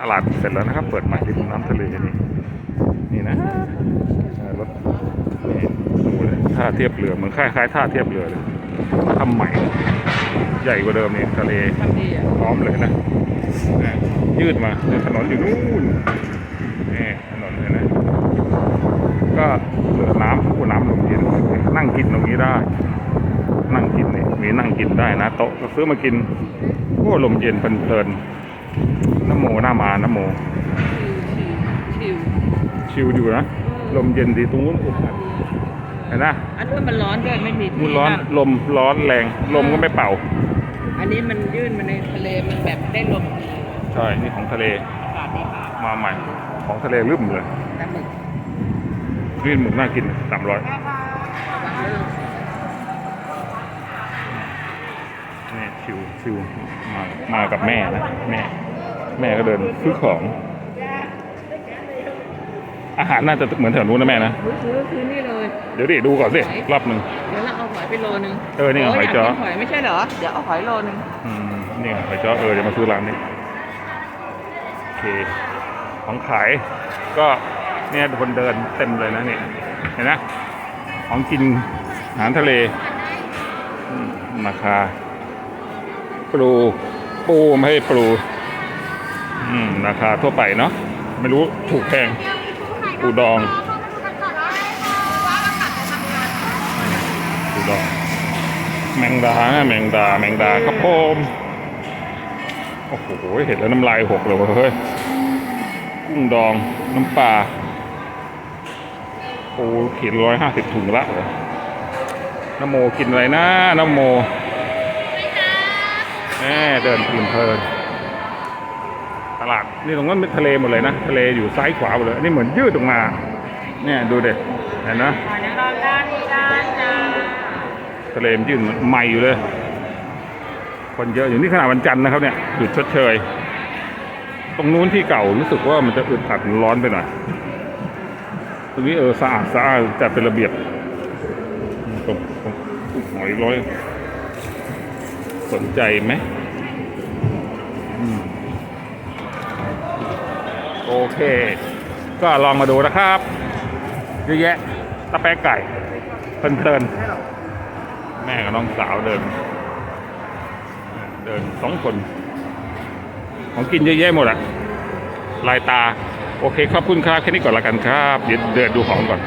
ตลาดเสร็จแล้วนะครับ เปิดใหม่ที่น้ำทะเลนี่นี่นะรถนี่ดูเลยท่าเทียบเรือเหมือนคล้ายๆท่าเทียบเรือเลยทำใหม่ ใหญ่กว่าเดิมนี่ทะเลพร้อมเลยนะยืดมาถนนอยู่นู่นนี่ถนนเลยนะก็เหลือน้ำผู้น้ำลมเย็นนั่งกินตรงนี้ได้ นั่งกินนี่มีนั่งกินได้นะโต๊ะก็ซื้อมากินโอ้ลมเย็นเพลิน น้ำโมหน้ามาน้ำโมชิวชิลอยู่นะ ลมเย็นดีตรงนู้นอุดอัดเห็นนะอันนี้นมันร้อนด้วยไม่มีที่นู่นร้อนงลมร้อนแรง ลมก็ไม่เป่า อันนี้มันยื่นมาในทะเลมันแบบได้ลมใช่นี่ของทะเลอากาศดีมากมาใหม่ของทะเลลืมเลยแต่หมึกนี่หมึกน่ากินสามร้อย บางเรื่อง นี่ ชิวชิวมามากับแม่นะแม่ แม่ก็เดินซื้อของ อาหารน่าจะเหมือนแถวนู้นนะแม่นะซื้อซื้อซื้อนี่เลย เดี๋ยวดิดูก่อนสิรอบหนึ่งเดี๋ยวเราเอาหอยไปโลนึงเออนี่ไงหอยจ้อากกินหอยไม่ใช่เหรอเดี๋ยวเอาหอยโลนึงอืมนี่ไงหอยจ้อเออจะมาซื้อร้านนี้โอเคของขาย ก็เนี่ยคนเดินเต็มเลยนะนี่เห็นนะของกินอาหารทะเลอืมราคา ปลูปูไม่ให้ปลูอืมราคาทั่วไปเนาะไม่รู้ถูกแพงปูดองปูดอง แมงดานะแมงดาแมงดาครับผมโอ้โหเห็นแล้วน้ำลายหกเลยเว้ยเฮ้ยกุ้งดองน้ำปลาโอ้ขีดร้อยห้าสิบถุงละเหรอน้ำโมกินอะไรนะน้ำโม แหมเดินเพลินเพลินตลาดนี่ตรงนั้นเป็นทะเลหมดเลยนะ ทะเลอยู่ซ้ายขวาหมดเลยอันนี่เหมือนยืดออกมา เนี่ยดูเด็ดเห็นนะหอยนางรมด้านนี้ด้านจ้าทะเลมันยื่นใหม่อยู่เลย คนเยอะอยู่นี่ขนาดวันจันทร์นะครับเนี่ยหยุดชดเชย ตรงนู้นที่เก่ารู้สึกว่ามันจะอึดอัดร้อนไปหน่อยตรงนี้เออสะอาดสะอาดแต่เป็นระเบียบตรงตรงหอยร้อย สนใจไหมอมโอเค ก็ลองมาดูนะครับเยอะแยะตะแปะไก่เพลินๆแม่กับน้องสาวเดิน เดินสองคน ของกินเยอะแยะหมดอะลายตา โอเคขอบคุณครับแค่นี้ก่อนละกันครับ เดี๋ยวเดินดูของก่อน